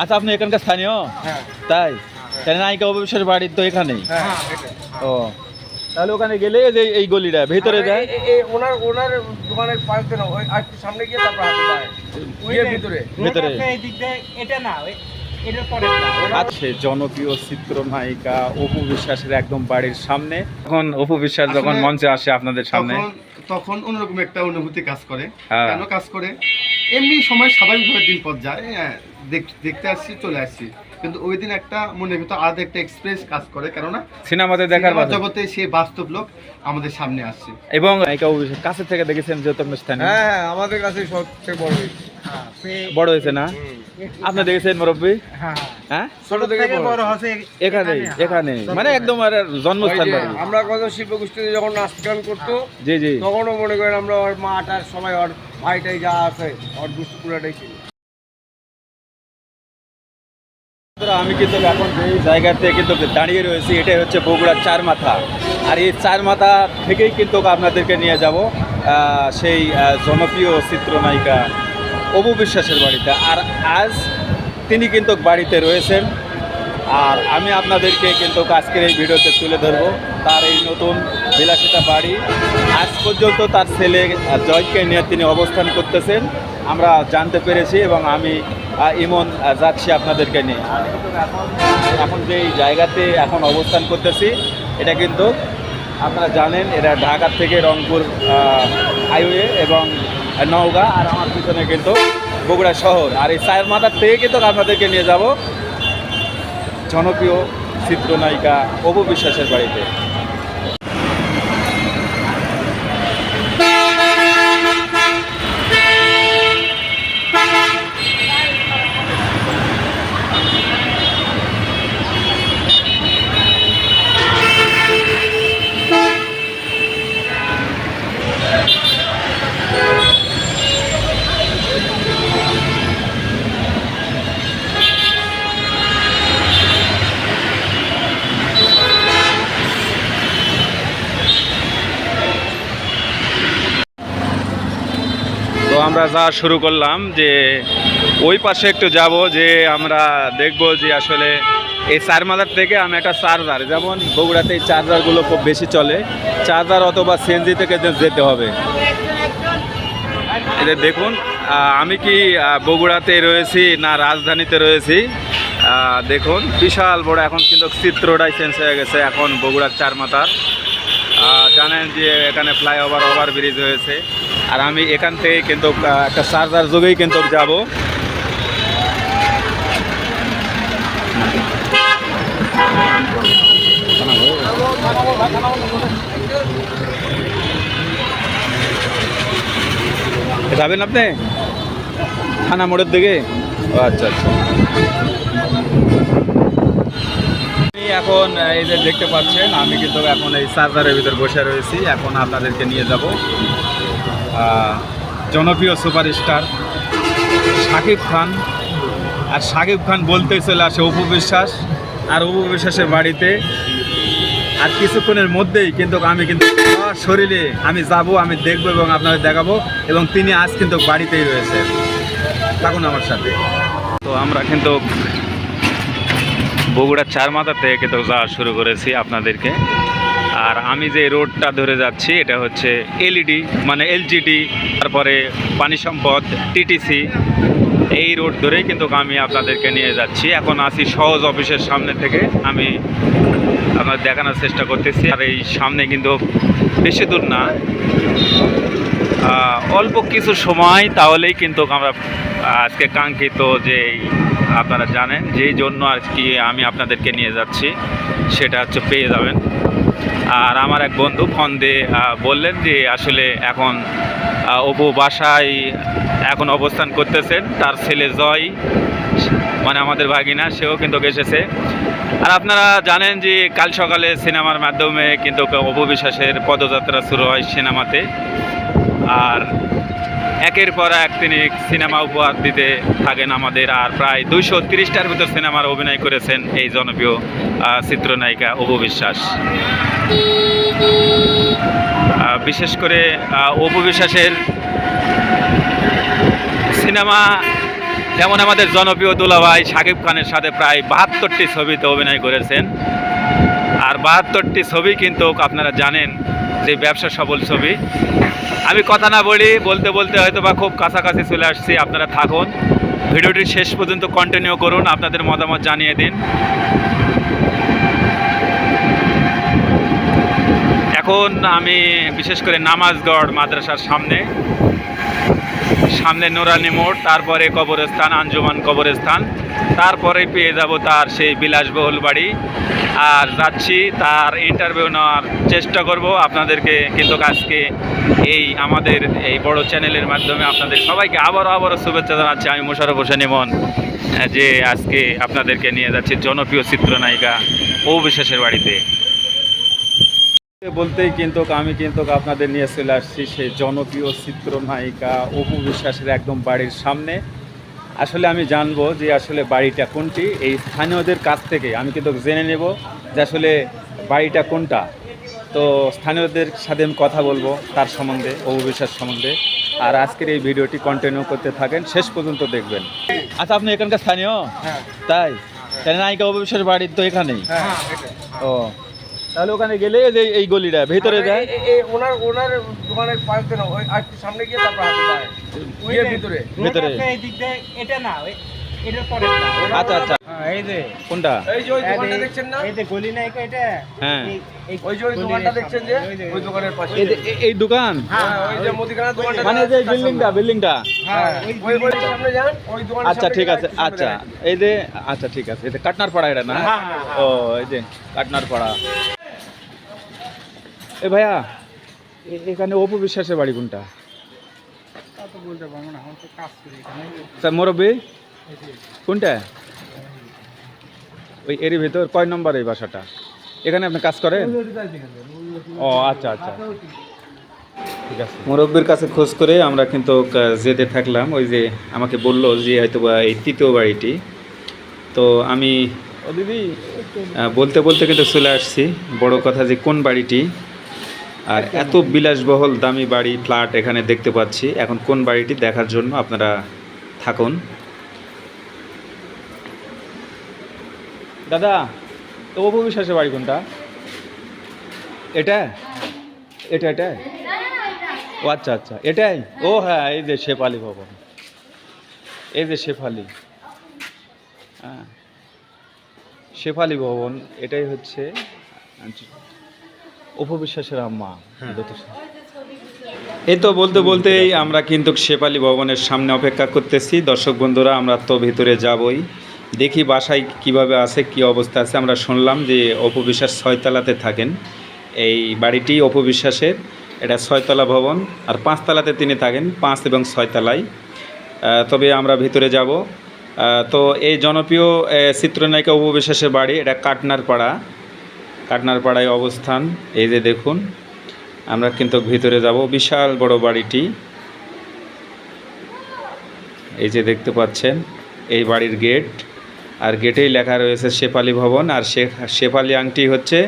আচ্ছা আপনি এখানকার স্থানীয়? হ্যাঁ। তাই? তাহলে নায়িকা অবিশ্বাস বাড়ির তো এখানেই? হ্যাঁ ও। তাহলে ওখানে গেলে যে এই গলিটা ভেতরে যায়? ওনার ওনার দোকানের পাশ দিয়ে ওই আর একটু সামনে গিয়ে তারপর হাতে যায়। ভিতরে। ভেতরে। এটা না আছে জনপ্রিয় চিত্রনায়িকা অপু বিশ্বাসের একদম বাড়ির সামনে। এখন অপু বিশ্বাস যখন মঞ্চে আসে আপনাদের সামনে। তখন অন্যরকম একটা অনুভূতি কাজ করে হ্যাঁ। কেন কাজ করে এমনি সময় স্বাভাবিকভাবে দিন পর যায় হ্যাঁ, দেখ- দেখতে আসছি চলে আসছি কিন্তু ওই দিন একটা মনের ভিতর আলাদা একটা এক্সপ্রেস কাজ করে কেননা সিনেমাতে দেখার জগতে সেই বাস্তব লোক আমাদের সামনে আসছে। এবং কাছে থেকে দেখেছেন যেহেতু আপনি স্থানীয়। হ্যাঁ হ্যাঁ আমাদের কাছে সবচেয়ে বড় হয়েছে। বড় হয়েছে না? আপনি দেখেছেন মুরব্বী? হ্যাঁ হ্যাঁ। ছোট থেকে বড় বড় হচ্ছে। এখানেই এখানে মানে একদম আর জন্মস্থান। আমরা কত শিল্প গোষ্ঠীতে যখন নাচ গান করতো জি জি। তখনও মনে করেন আমরা ওর মা টার সবাই ওর ভাইটাই যা আছে ওর দুষ্টু পুরাটাই ছিল। আমি কিন্তু এখন যেই জায়গাতে কিন্তু দাঁড়িয়ে রয়েছি, এটাই হচ্ছে বগুড়ার চার মাথা। আর এই চার মাথা থেকেই কিন্তু আপনাদেরকে নিয়ে যাব সেই জনপ্রিয় চিত্রনায়িকা অপু বিশ্বাসের বাড়িতে। আর আজ তিনি কিন্তু বাড়িতে রয়েছেন। আর আমি আপনাদেরকে কিন্তু আজকের এই ভিডিওতে তুলে ধরবো, তার এই নতুন বিলাসিতা বাড়ি। আজ পর্যন্ত তার ছেলে জয়কে নিয়ে তিনি অবস্থান করতেছেন। আমরা জানতে পেরেছি এবং আমি ইমন যাচ্ছি আপনাদেরকে নিয়ে। এখন যে জায়গাতে এখন অবস্থান করতেছি, এটা কিন্তু আপনারা জানেন, এটা ঢাকা থেকে রংপুর হাইওয়ে এবং নওগাঁ আর আমার পিছনে কিন্তু বগুড়া শহর। আর এই চায়ের মাথার থেকে কিন্তু আপনাদেরকে নিয়ে যাব জনপ্রিয় চিত্রনায়িকা অপু বিশ্বাসের বাড়িতে। আমরা যা শুরু করলাম যে ওই পাশে একটু যাব যে আমরা দেখব যে আসলে এই চারমালার থেকে আমি একটা চার্জার, যেমন বগুড়াতে এই চার্জারগুলো খুব বেশি চলে। চার্জার অথবা সিএনজি থেকে যেতে হবে। এটা দেখুন আমি কি বগুড়াতে রয়েছি না রাজধানীতে রয়েছি? দেখুন, বিশাল বড় এখন কিন্তু চিত্রটাই চেঞ্জ হয়ে গেছে এখন বগুড়ার চার মাথার জানেন যে এখানে ফ্লাইওভার ওভার ব্রিজ হয়েছে। আর আমি এখান থেকে কিন্তু একটা চার্জার যুগেই কিন্তু যাব। যাবেন আপনি? থানা মোড়ের দিকে? আচ্ছা আচ্ছা। এখন এই যে দেখতে পাচ্ছেন আমি কিন্তু এখন এই চার্জারের ভিতর বসে রয়েছি। এখন আপনাদেরকে নিয়ে যাব। জনপ্রিয় সুপারস্টার শাকিব খান। আর শাকিব খান বলতে চলে আসে অপু বিশ্বাস আর অপু বিশ্বাসের বাড়িতে। আর কিছুক্ষণের মধ্যেই কিন্তু আমি কিন্তু শরীরে আমি যাব, আমি দেখব এবং আপনাদের দেখাবো এবং তিনি আজ কিন্তু বাড়িতেই রয়েছেন থাকুন আমার সাথে। তো আমরা কিন্তু বগুড়ার চার মাথা থেকে কিন্তু যাওয়া শুরু করেছি আপনাদেরকে। আর আমি যে রোডটা ধরে যাচ্ছি, এটা হচ্ছে এলইডি মানে এলজিডি, তারপরে পানি সম্পদ, টিটিসি, এই রোড ধরেই কিন্তু আমি আপনাদেরকে নিয়ে যাচ্ছি। এখন আসি সহজ অফিসের সামনে থেকে। আমি আপনাদের দেখানোর চেষ্টা করতেছি। আর এই সামনে কিন্তু বেশি দূর না। অল্প কিছু সময়, তাহলেই কিন্তু আমরা আজকে কাঙ্ক্ষিত যে আপনারা জানেন, যেই জন্য আর কি আমি আপনাদেরকে নিয়ে যাচ্ছি, সেটা হচ্ছে পেয়ে যাবেন। আর আমার এক বন্ধু ফোন দিয়ে বললেন যে আসলে এখন অপু বাসায় এখন অবস্থান করতেছেন, তার ছেলে জয় মানে আমাদের ভাগিনা, সেও কিন্তু এসেছে। আর আপনারা জানেন যে কাল সকালে সিনেমার মাধ্যমে কিন্তু অপু বিশ্বাসের পদযাত্রা শুরু হয় সিনেমাতে। আর একের পর এক তিনি সিনেমা উপহার দিতে থাকেন আমাদের, আর প্রায় দুইশো তিরিশটার ভিতর সিনেমার অভিনয় করেছেন এই জনপ্রিয় চিত্রনায়িকা অপু বিশ্বাস। বিশেষ করে অপু বিশ্বাসের সিনেমা যেমন আমাদের জনপ্রিয় দুলাভাই সাকিব খানের সাথে প্রায় বাহাত্তরটি ছবিতে অভিনয় করেছেন। আর বাহাত্তরটি ছবি কিন্তু আপনারা জানেন যে ব্যবসা সবল ছবি। আমি কথা না বলি, বলতে বলতে হয়তো বা খুব কাছাকাছি চলে আসছি, আপনারা থাকুন। ভিডিওটি শেষ পর্যন্ত কন্টিনিউ করুন, আপনাদের মতামত জানিয়ে দিন। এখন আমি বিশেষ করে নামাজগড় মাদ্রাসার সামনে সামনে নোরানি মোড়, তারপরে কবরস্থান, আঞ্জুমান কবরস্থান। তারপরে পেয়ে যাব তার সেই বিলাসবহুল বাড়ি। আর যাচ্ছি তার ইন্টারভিউ নেওয়ার চেষ্টা করব। আপনাদেরকে কিন্তু আজকে এই আমাদের এই বড় চ্যানেলের মাধ্যমে আপনাদের সবাইকে আবারও আবারও শুভেচ্ছা জানাচ্ছি। আমি মোশারফ হোসেন ইমন, যে আজকে আপনাদেরকে নিয়ে যাচ্ছি জনপ্রিয় চিত্রনায়িকা ও বিশ্বাসের বাড়িতে। বলতেই কিন্তু আমি কিন্তু আপনাদের নিয়ে চলে আসছি সেই জনপ্রিয় চিত্রনায়িকা অপু বিশ্বাসের একদম বাড়ির সামনে। আসলে আমি জানব যে আসলে বাড়িটা কোনটি? এই স্থানীয়দের কাছ থেকে আমি কিন্তু জেনে নেব যে আসলে বাড়িটা কোনটা। তো স্থানীয়দের সাথে আমি কথা বলব তার সম্বন্ধে অপু বিশ্বাস সম্বন্ধে। আর আজকের এই ভিডিওটি কন্টিনিউ করতে থাকেন শেষ পর্যন্ত দেখবেন। আচ্ছা আপনি এখানকার স্থানীয়? হ্যাঁ। তাই? নায়িকা অপু বিশ্বাস বাড়ির তো এখানেই? হ্যাঁ ও। তাহলে ওখানে গেলে যে এই গলিটা ভেতরে যায়। এই- ওনার ওনার দোকানের পাশে না ওই আর সামনে গিয়ে তারপর হাতে ভিতরে ভিতরে। এই দিক দিয়ে, এটা না এটার পরে আচ্ছা আচ্ছা। এই যে। কোনটা? এই যে ওই দোকানটা দেখছেন না? এই যে গলি নাই এটা? হ্যাঁ। এই- এই ওই যে ওই দোকানটা দেখছেন যে ওই দোকানের পাশে। এই এই দোকান? হ্যাঁ ওই যে মুদিখানার দোকানটা মানে যে বিল্ডিংটা বিল্ডিংটা হ্যাঁ ওই ওই ওই সামনে যান ওই দোকানের আচ্ছা ঠিক আছে আচ্ছা। এই যে আচ্ছা ঠিক আছে। এই যে কাটনার পাড়া এটা না? হ্যাঁ, হ্যাঁ, ও এই যে কাটনার পাড়া এ ভাইয়া এখানে অপু বিশ্বাসের বাড়ি কোনটা? স্যার মুরব্বী? কোনটা? ওই এরই ভেতর কয় নম্বর এই বাসাটা? এখানে আপনি কাজ করেন? ও আচ্ছা আচ্ছা। ঠিক আছে। মুরব্বীর কাছে খোঁজ করে আমরা কিন্তু যেতে থাকলাম। ওই যে আমাকে বলল যে হয়তো বা এই তৃতীয় বাড়িটি। তো আমি দিদি বলতে বলতে কিন্তু চলে আসছি। বড় কথা যে কোন বাড়িটি? আর এত বিলাসবহুল দামি বাড়ি ফ্ল্যাট এখানে দেখতে পাচ্ছি। এখন কোন বাড়িটি দেখার জন্য আপনারা থাকুন। দাদা তো অপু বিশ্বাসের বাড়ি কোনটা? এটা? এটা এটা? ও আচ্ছা আচ্ছা এটাই? ও হ্যাঁ এই যে শেফালি ভবন। এই যে শেফালি। হ্যাঁ। শেফালি ভবন এটাই হচ্ছে উপবিশ্বাসের আম্মা এই তো বলতে বলতেই আমরা কিন্তু শেফালি ভবনের সামনে অপেক্ষা করতেছি। দর্শক বন্ধুরা আমরা তো ভিতরে যাবই। দেখি বাসায় কীভাবে আছে কি অবস্থা আছে। আমরা শুনলাম যে অপবিশ্বাস ছয়তলাতে থাকেন। এই বাড়িটি অপবিশ্বাসের। এটা ছয়তলা ভবন আর পাঁচতলাতে তিনি থাকেন পাঁচ এবং ছয়তলায়। তবে আমরা ভিতরে যাব। তো এই জনপ্রিয় চিত্রনায়িকা উপবিশ্বাসের বাড়ি এটা কাটনার পাড়া কাটনার পাড়ায় অবস্থান। এই যে দেখুন, আমরা কিন্তু ভিতরে যাব। বিশাল বড় বাড়িটি। এই যে দেখতে পাচ্ছেন, এই বাড়ির গেট। আর গেটেই লেখা রয়েছে শেফালি ভবন। আর শেফালি আংটি হচ্ছে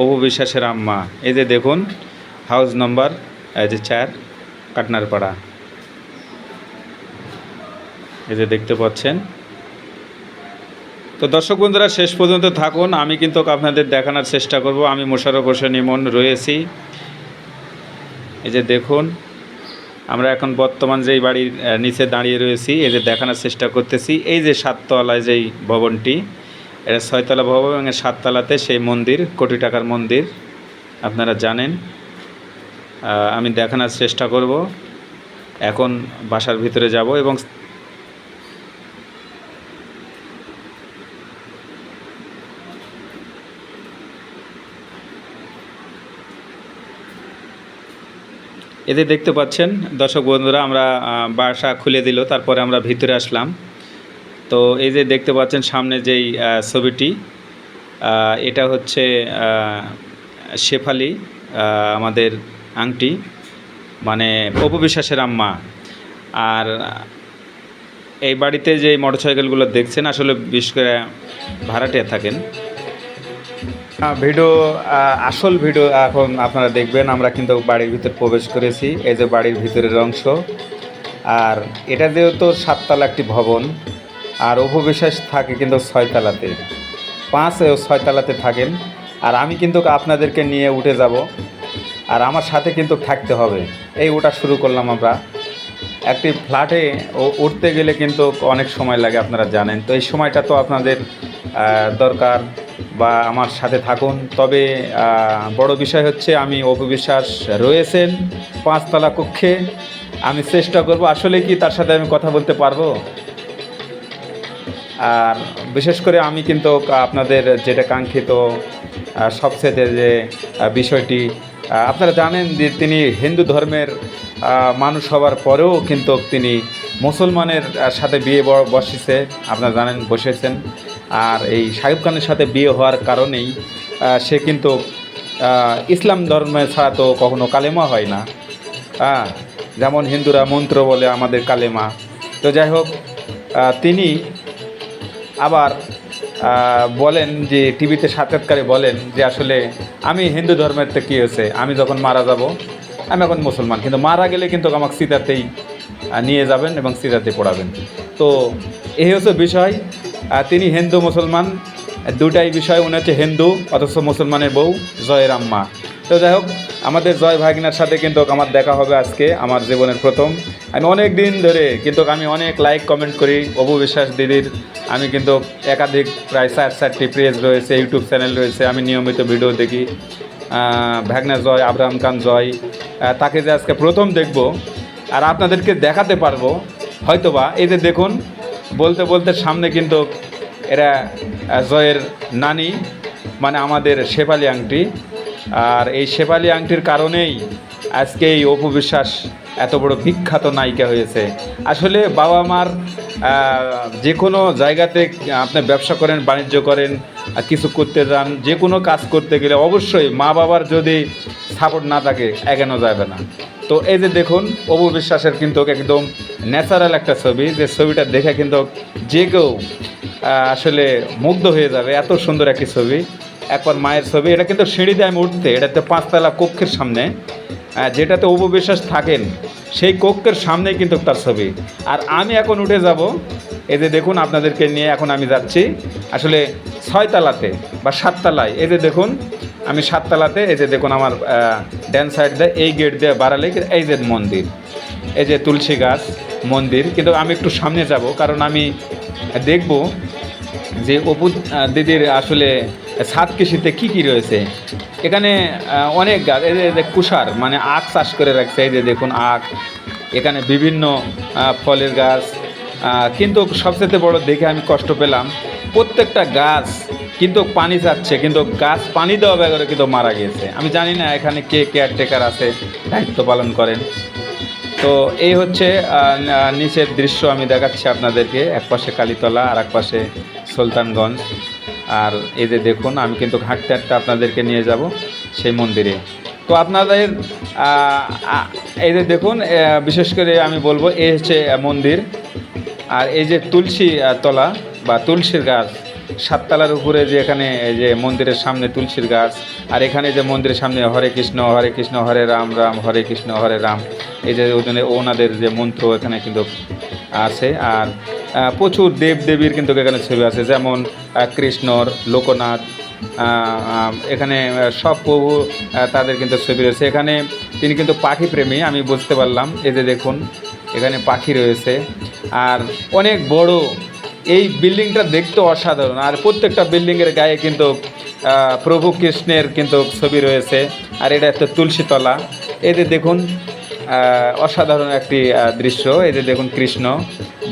অপু বিশ্বাসের আম্মা। এই যে দেখুন, হাউস নম্বর, এই যে চার কাটনার পাড়া এই যে দেখতে পাচ্ছেন তো দর্শক বন্ধুরা, শেষ পর্যন্ত থাকুন। আমি কিন্তু আপনাদের দেখানোর চেষ্টা করব। আমি মোশারফ হোসেন ইমন রয়েছি। এই যে দেখুন, আমরা এখন বর্তমান যেই বাড়ির নিচে দাঁড়িয়ে রয়েছি, এই যে দেখানোর চেষ্টা করতেছি। এই যে সাততলায় যেই ভবনটি, এটা ছয়তলা ভবন এবং সাততলাতে সেই মন্দির, কোটি টাকার মন্দির, আপনারা জানেন। আমি দেখানোর চেষ্টা করব। এখন বাসার ভিতরে যাব এবং এতে দেখতে পাচ্ছেন। দর্শক বন্ধুরা, আমরা বাসা খুলে দিল, তারপরে আমরা ভিতরে আসলাম। তো এই যে দেখতে পাচ্ছেন সামনে যেই ছবিটি এটা হচ্ছে শেফালি আমাদের আংটি মানে অপবিশ্বাসের আম্মা। আর এই বাড়িতে যে মোটরসাইকেলগুলো দেখছেন, আসলে বিশেষ করে ভাড়াটিয়া থাকেন। ভিডিও আসল ভিডিও এখন আপনারা দেখবেন। আমরা কিন্তু বাড়ির ভিতর প্রবেশ করেছি। এই যে বাড়ির ভিতরের অংশ। আর এটা যেহেতু সাততলা একটি ভবন, আর উপবিশ্বাস থাকে কিন্তু ছয়তলাতে। পাঁচ ও ছয়তলাতে থাকেন। আর আমি কিন্তু আপনাদেরকে নিয়ে উঠে যাব। আর আমার সাথে কিন্তু থাকতে হবে। এই ওটা শুরু করলাম আমরা। একটি ফ্ল্যাটে উঠতে গেলে কিন্তু অনেক সময় লাগে, আপনারা জানেন। তো এই সময়টা তো আপনাদের দরকার। বা আমার সাথে থাকুন। তবে বড় বিষয় হচ্ছে আমি অপবিশ্বাস রয়েছেন পাঁচতলা কক্ষে। আমি চেষ্টা করব, আসলে কি তার সাথে আমি কথা বলতে পারব? আর বিশেষ করে আমি কিন্তু আপনাদের যেটা কাঙ্ক্ষিত সবচেয়ে যে বিষয়টি আপনারা জানেন যে তিনি হিন্দু ধর্মের মানুষ হওয়ার পরেও কিন্তু তিনি মুসলমানের সাথে বিয়ে বসেছে, আপনারা জানেন, বসেছেন। আর এই শাহিব খানের সাথে বিয়ে হওয়ার কারণেই সে কিন্তু ইসলাম ধর্মে ছাড়া তো কখনো কালেমা হয় না। হ্যাঁ যেমন হিন্দুরা মন্ত্র বলে আমাদের কালেমা। তো যাই হোক তিনি আবার বলেন যে, টিভিতে সাক্ষাৎকারে বলেন যে, আসলে আমি হিন্দু ধর্মের তো কী হয়েছে? আমি যখন মারা যাব আমি এখন মুসলমান, কিন্তু মারা গেলে কিন্তু আমাকে সিতাতেই নিয়ে যাবেন এবং সিতাতে পড়াবেন। তো এই হচ্ছে বিষয় তিনি হিন্দু মুসলমান, দুটাই বিষয়, উনি হচ্ছে হিন্দু, অথচ মুসলমানের বউ জয়ের আম্মা। তো যাই হোক, আমাদের জয় ভাগিনার সাথে কিন্তু আমার দেখা হবে আজকে, আমার জীবনের প্রথম। আমি অনেক দিন ধরে কিন্তু আমি অনেক লাইক কমেন্ট করি অপু বিশ্বাস দিদির। আমি কিন্তু একাধিক প্রায় চার চারটি পেজ রয়েছে ইউটিউব চ্যানেল রয়েছে, আমি নিয়মিত ভিডিও দেখি। ভাগনা জয় আবরাম খান জয় তাকে যে আজকে প্রথম দেখব আর আপনাদেরকে দেখাতে পারব, হয়তোবা, এই যে দেখুন, বলতে বলতে সামনে কিন্তু এরা জয়ের নানি মানে আমাদের শেফালি আংটি। আর এই শেফালি আংটির কারণেই আজকে এই অপু বিশ্বাস এত বড় বিখ্যাত নায়িকা হয়েছে। আসলে বাবা মার যে কোনো জায়গাতে আপনি ব্যবসা করেন, বাণিজ্য করেন কিছু করতে যান, যে কোনো কাজ করতে গেলে অবশ্যই মা বাবার যদি সাপোর্ট না থাকে, এগানো যাবে না। তো এই যে দেখুন অপু বিশ্বাসের কিন্তু একদম ন্যাচারাল একটা ছবি। যে ছবিটা দেখে কিন্তু যে কেউ আসলে মুগ্ধ হয়ে যাবে। এত সুন্দর একটি ছবি। একবার মায়ের ছবি, এটা কিন্তু সিঁড়িতে আমি উঠতে, এটাতে পাঁচতলা কক্ষের সামনে যেটাতে উপবিশ্বাস থাকেন, সেই কক্ষের সামনেই কিন্তু তার ছবি। আর আমি এখন উঠে যাব, এই যে দেখুন আপনাদেরকে নিয়ে এখন আমি যাচ্ছি, আসলে ছয়তলাতে বা সাততলায়, এই যে দেখুন, আমি সাততলাতে, এই যে দেখুন আমার ড্যান সাইড দিয়ে, এই গেট দিয়ে বাড়ালে এই যে মন্দির, এই যে তুলসী গাছ মন্দির, কিন্তু আমি একটু সামনে যাব, কারণ আমি দেখব যে অপু দিদির আসলে ছাদ কৃষিতে কী কী রয়েছে? এখানে অনেক গাছ, এই যে- কুষার মানে আখ চাষ করে রাখছে, এই যে দেখুন আখ। এখানে বিভিন্ন ফলের গাছ। কিন্তু সবচেয়ে বড় দেখে আমি কষ্ট পেলাম, প্রত্যেকটা গাছ কিন্তু পানি চাচ্ছে, কিন্তু গাছ পানি দেওয়া ব্যাগরে কিন্তু মারা গিয়েছে আমি জানি না এখানে কে কেয়ারটেকার আছে, দায়িত্ব পালন করেন। তো এই হচ্ছে নিচের দৃশ্য আমি দেখাচ্ছি আপনাদেরকে এক পাশে কালীতলা আর এক পাশে সুলতানগঞ্জ। আর এই যে দেখুন, আমি কিন্তু হাঁটতে হাঁটতে আপনাদেরকে নিয়ে যাব সেই মন্দিরে। তো আপনাদের এই যে দেখুন বিশেষ করে আমি বলব, এই হচ্ছে মন্দির। আর এই যে তুলসী তলা বা তুলসীর গাছ, সাততলার উপরে যে এখানে, এই যে মন্দিরের সামনে তুলসীর গাছ, আর এখানে যে মন্দিরের সামনে হরে কৃষ্ণ হরে কৃষ্ণ, হরে রাম রাম, হরে কৃষ্ণ, হরে রাম, এই যে ওনাদের যে মন্ত্র এখানে কিন্তু আছে। আর প্রচুর দেব দেবীর কিন্তু এখানে ছবি আছে, যেমন কৃষ্ণর, লোকনাথ এখানে সব প্রভু তাদের কিন্তু ছবি রয়েছে। এখানে তিনি কিন্তু পাখি প্রেমী, আমি বুঝতে পারলাম। এই যে দেখুন, এখানে পাখি রয়েছে। আর অনেক বড়, এই বিল্ডিংটা দেখতে অসাধারণ। আর প্রত্যেকটা বিল্ডিংয়ের গায়ে কিন্তু প্রভু কৃষ্ণের কিন্তু ছবি রয়েছে। আর এটা একটা তুলসীতলা এই যে দেখুন অসাধারণ একটি দৃশ্য। এই যে দেখুন কৃষ্ণ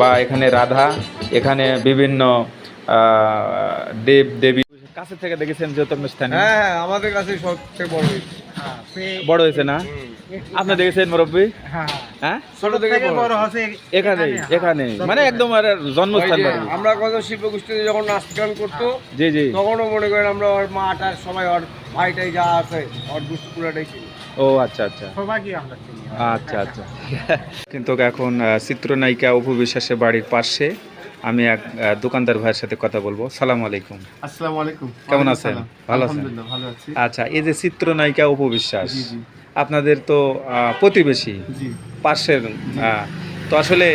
বা এখানে রাধা এখানে বিভিন্ন দেব দেবী। কাছে থেকে দেখেছেন যেহেতু স্থানে হ্যাঁ হ্যাঁ আমাদের কাছে সবচেয়ে বড় হয়েছে। হ্যাঁ, বড় হয়েছে না? আপনি দেখেছেন মুরব্বী? হ্যাঁ, হ্যাঁ। ছোট থেকে থেকে বড় বড় হচ্ছে এখানে এখানে মানে একদম আর জন্মস্থান আমরা কত শিল্প গোষ্ঠীতে যখন নাচ গান করতো জি জি। তখনও মনে করেন আমরা ওর মাটার সবাই ওর ভাইটাই যা আছে ওর গোষ্ঠী পুরাটাই ছিল। ও আচ্ছা আচ্ছা। সবাইকে আমরা চিনি। আচ্ছা আচ্ছা। কিন্তু এখন চিত্রনায়িকা অপু বিশ্বাসের বাড়ির পাশে আমি এক দোকানদার ভাইয়ের সাথে কথা বলব। সালাম আলাইকুম। আসসালামু আলাইকুম। কেমন আছেন? ভালো আছেন? ভালো আছি। আচ্ছা এই যে চিত্রনায়িকা অপু বিশ্বাস আপনাদের তো প্রতিবেশী পাশের তো আসলে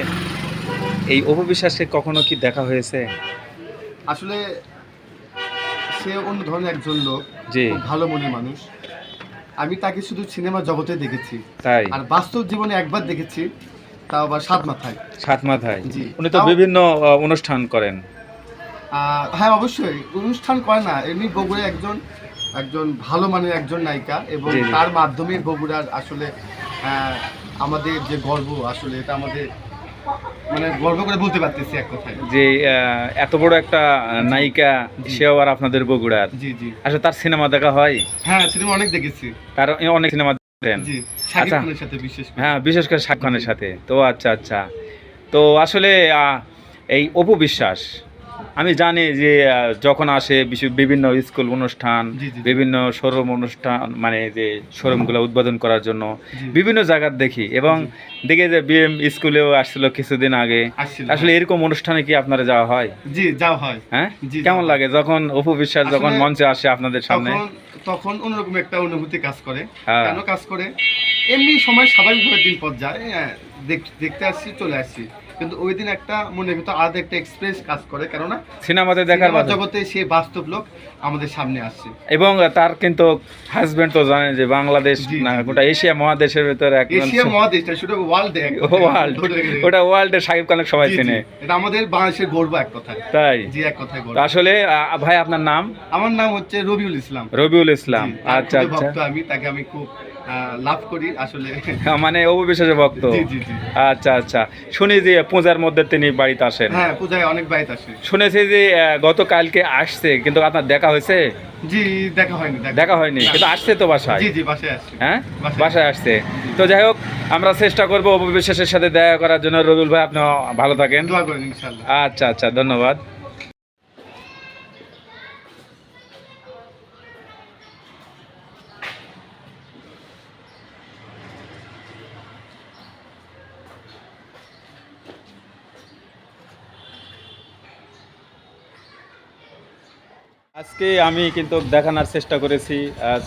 এই অপবিশ্বাসকে কখনো কি দেখা হয়েছে? আসলে সে অন্য ধরনের একজন লোক জি। ভালো মনের মানুষ। আমি তাকে শুধু সিনেমা জগতে দেখেছি। তাই? আর বাস্তব জীবনে একবার দেখেছি তাও আবার সাত মাথায়। সাত মাথায়। উনি তো বিভিন্ন অনুষ্ঠান করেন। হ্যাঁ অবশ্যই। অনুষ্ঠান করে না এমনি বগুড়া একজন একজন ভালো মানের একজন নায়িকা এবং। তার মাধ্যমে বগুড়ার আসলে আহ, আমাদের যে গর্ব আসলে এটা আমাদের মানে গর্ব করে বলতে পারতেছি এক কথায়। যে আহ, এত বড় একটা নায়িকা জি। সেও আর আপনাদের বগুড়ার। জি জি। আসলে তার সিনেমা দেখা হয়? হ্যাঁ সিনেমা অনেক দেখেছি। তার অনেক সিনেমা দেখেন। শাকিব আচ্ছা। হ্যাঁ বিশেষ করে শাক খানের সাথে। তো আচ্ছা আচ্ছা। তো আসলে এই অপু বিশ্বাস আমি জানি যে যখন আসে বিভিন্ন স্কুল অনুষ্ঠান। বিভিন্ন শোরুম অনুষ্ঠান মানে যে শোরুমগুলো উদ্বোধন করার জন্য বিভিন্ন জায়গার দেখি এবং দেখে যে বিএম স্কুলেও আসছিল কিছুদিন আগে। আসলে এরকম অনুষ্ঠানে কি আপনারা যাওয়া হয়? জি যাওয়া হয়। হ্যাঁ? কেমন লাগে যখন অপু বিশ্বাস যখন মঞ্চে আসে আপনাদের সামনে? তখন তখন অন্যরকম একটা অনুভূতি কাজ করে। হ্যাঁ। কেন কাজ করে? এমনি সময় স্বাভাবিকভাবে দিন পর যায়। হ্যাঁ, দেখতে আসছি চলে আসছি। কিন্তু ওই দিন একটা মনের ভিতর আলাদা একটা এক্সপ্রেস কাজ করে কেননা সিনেমাতে দেখার জগতে সে বাস্তব লোক আমাদের সামনে আসছে। এবং তার কিন্তু হাজবেন্ড তো জানেন যে বাংলাদেশ না। গোটা এশিয়া মহাদেশের ভিতরে এশিয়া মহাদেশটা শুধু ওয়ার্ল্ডে ওয়ার্ল্ড ওটা ওয়ার্ল্ডে সাকিব সবাই চেনে। এটা আমাদের বাংলাদেশের গর্ব এক কথায়। তাই? জি এক কথায় গর্ব। আসলে ভাই আপনার নাম? আমার নাম হচ্ছে রবিউল ইসলাম। রবিউল ইসলাম। আচ্ছা আচ্ছা। আমি তাকে আমি খুব লাভ করি আসলে। মানে অবিশ্বাসের ভক্ত। আচ্ছা আচ্ছা। শুনি যে পূজার মধ্যে তিনি বাড়িতে আসেন। হ্যাঁ পূজায় অনেক বাইত আসে। শুনেছি যে গতকালকে আসছে কিন্তু আপনার দেখা হয়েছে? জি দেখা হয়নি দেখা হয়নি। কিন্তু আসছে তো বাসায়? জি জি বাসায় আসছে। হ্যাঁ? বাসায়। আসছে। তো যাই হোক আমরা চেষ্টা করব অবিশ্বাসের সাথে দেখা করার জন্য। রবিউল ভাই আপনি ভালো থাকেন। আচ্ছা আচ্ছা ধন্যবাদ। আজকে আমি কিন্তু দেখানোর চেষ্টা করেছি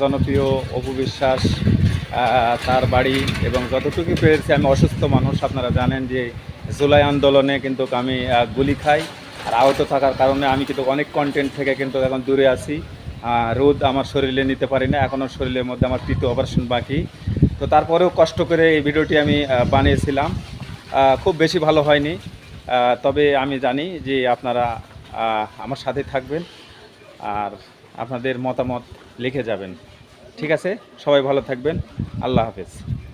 জনপ্রিয় অপবিশ্বাস আহ, তার বাড়ি এবং যতটুকু পেরেছি আমি অসুস্থ মানুষ আপনারা জানেন যে জুলাই আন্দোলনে কিন্তু আমি গুলি খাই আর আহত থাকার কারণে আমি কিন্তু অনেক কন্টেন্ট থেকে কিন্তু এখন দূরে আছি। রোদ আমার শরীরে নিতে পারি না এখনও শরীরের মধ্যে আমার তৃতীয় অপারেশন বাকি। তো তারপরেও কষ্ট করে এই ভিডিওটি আমি বানিয়েছিলাম। খুব বেশি ভালো হয়নি। তবে আমি জানি যে আপনারা আমার সাথে থাকবেন। আর আপনাদের মতামত লিখে যাবেন। ঠিক আছে? সবাই ভালো থাকবেন। আল্লাহ হাফেজ।